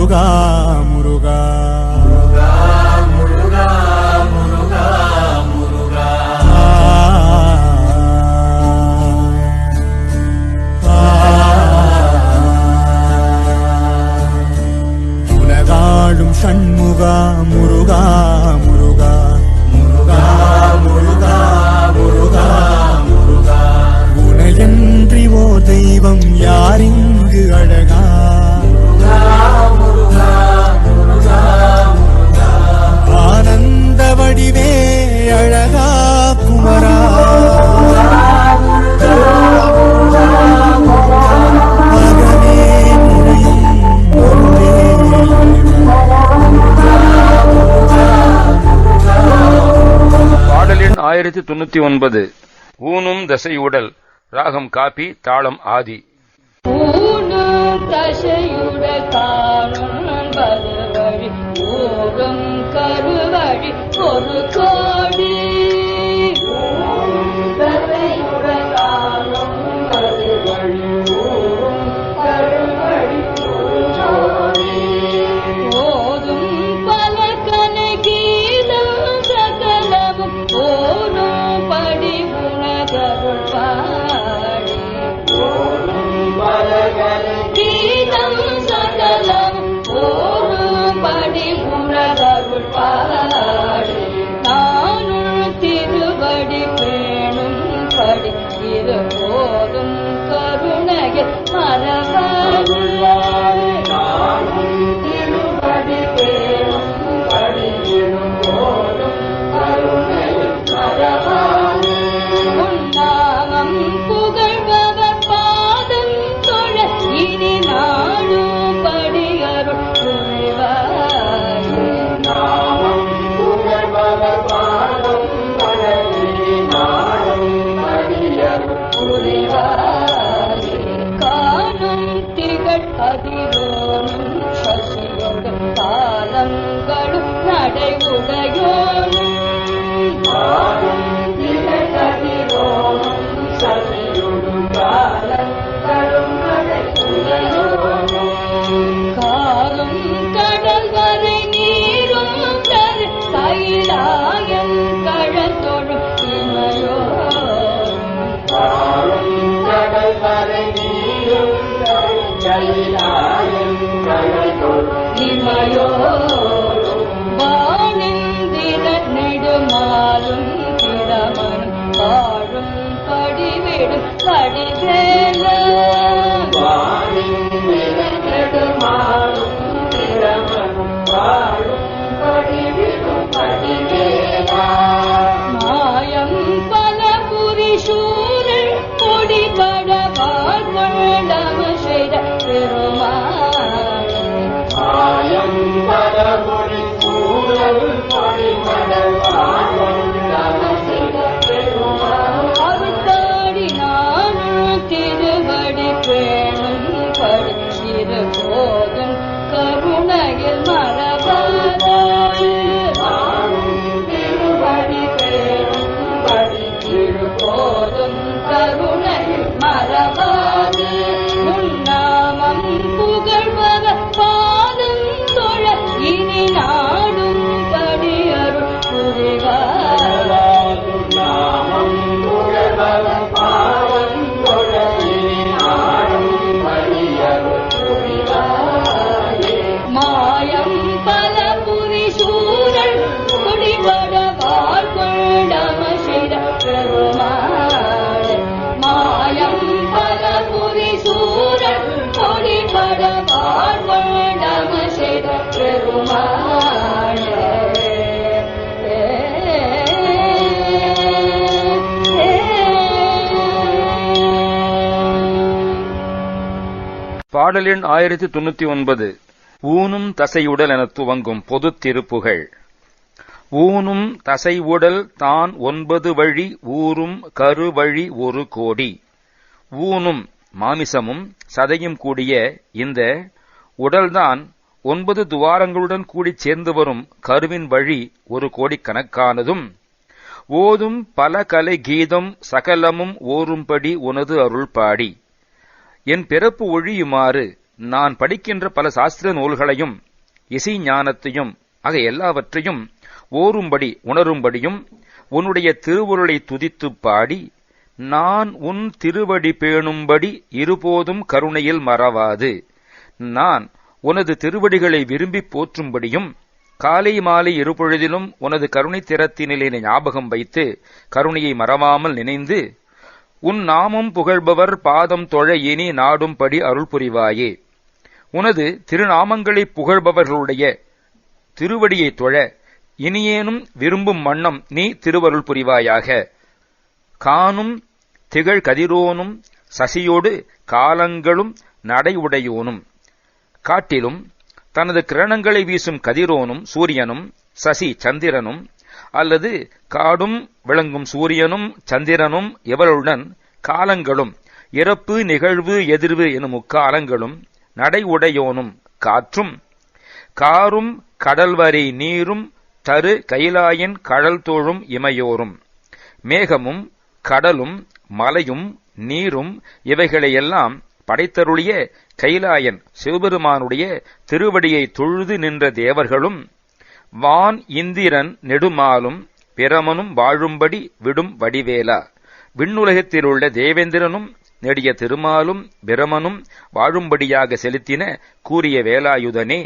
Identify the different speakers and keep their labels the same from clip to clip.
Speaker 1: തൊഴുകാം தொள்ளாயிரத்தி தொண்ணூத்தி ஒன்பது. ஊனும் தசை உடல் ராகம் காபி தாளம் ஆதி.
Speaker 2: கருவழி ஒரு சகலம் ஒரு படி உணர்வுள் say
Speaker 1: மரபா? பாடலின் ஆயிரத்தி தொண்ணூத்தி ஒன்பது ஊனும் தசையுடல் என துவங்கும் பொது திருப்புகள். ஊனும் தசை உடல் தான் ஒன்பது வழி ஊரும் கருவழி ஒரு கோடி. ஊனும் மாமிசமும் சதையும் கூடிய இந்த உடல்தான் ஒன்பது துவாரங்களுடன் கூடி சேர்ந்து வரும் கருவின் வழி ஒரு கோடிக்கணக்கானதும். ஓதும் பல கலை கீதம் சகலமும் ஓரும்படி உனது அருள்பாடி. என் பிறப்பு ஒழியுமாறு நான் படிக்கின்ற பல சாஸ்திர நூல்களையும் இசை ஞானத்தையும் ஆக எல்லாவற்றையும் ஓரும்படி உணரும்படியும் உன்னுடைய திருவுருளை துதித்து பாடி நான் உன் திருவடி பேணும்படி இருபோதும் கருணையில் மறவாது. நான் உனது திருவடிகளை விரும்பி போற்றும்படியும் காலை மாலை இருபொழுதிலும் உனது கருணை திறத்தினிலே ஞாபகம் வைத்து கருணையை மறவாமல் நினைந்து உன் நாமம் புகழ்பவர் பாதம் தொழ இனி நாடும்படி அருள் புரிவாயே உனது திருநாமங்களை புகழ்பவர்களுடைய திருவடியை தொழ இனியேனும் விரும்பும் வண்ணம் நீ திருவருள் புரிவாயாக. காணும் திகழ் கதிரோனும் சசியோடு காலங்களும் நடையுடையோனும். காட்டிலும் தனது கிரணங்களை வீசும் கதிரோனும் சூரியனும் சசி சந்திரனும் அல்லது காடும் விளங்கும் சூரியனும் சந்திரனும் இவருடன் காலங்களும் இறப்பு நிகழ்வு எதிர்வு எனும் முக்காலங்களும் நடை உடையோனும் காற்றும் காரும் கடல்வரை நீரும் தரு கைலாயின் கடல் தோழும் இமையோரும் மேகமும் கடலும் மலையும் நீரும் இவைகளையெல்லாம் படைத்தருளிய கைலாயன் சிவபெருமானுடைய திருவடியை தொழுது நின்ற தேவர்களும் வான் இந்திரன் நெடுமாலும் பிரமனும் வாழும்படி விடும் வடிவேலா. விண்ணுலகத்திலுள்ள தேவேந்திரனும் நெடிய திருமாலும் பிரமனும் வாழும்படியாக செலுத்தின கூறிய வேலாயுதனே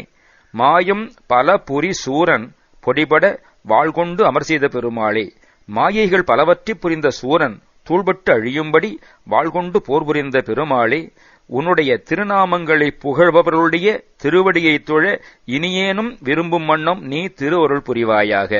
Speaker 1: மாயம் பல புரி சூரன் பொடிபட வாழ்கொண்டு அமர் செய்த பெருமாளே. மாயைகள் பலவற்றி புரிந்த சூரன் தூள்பட்டு அழியும்படி வாழ்கொண்டு போர் புரிந்த பெருமாளே உன்னுடைய திருநாமங்களை புகழ்பவர்களுடைய திருவடியைத் தொழ இனியேனும் விரும்பும் வண்ணம் நீ திருவருள் புரிவாயாக.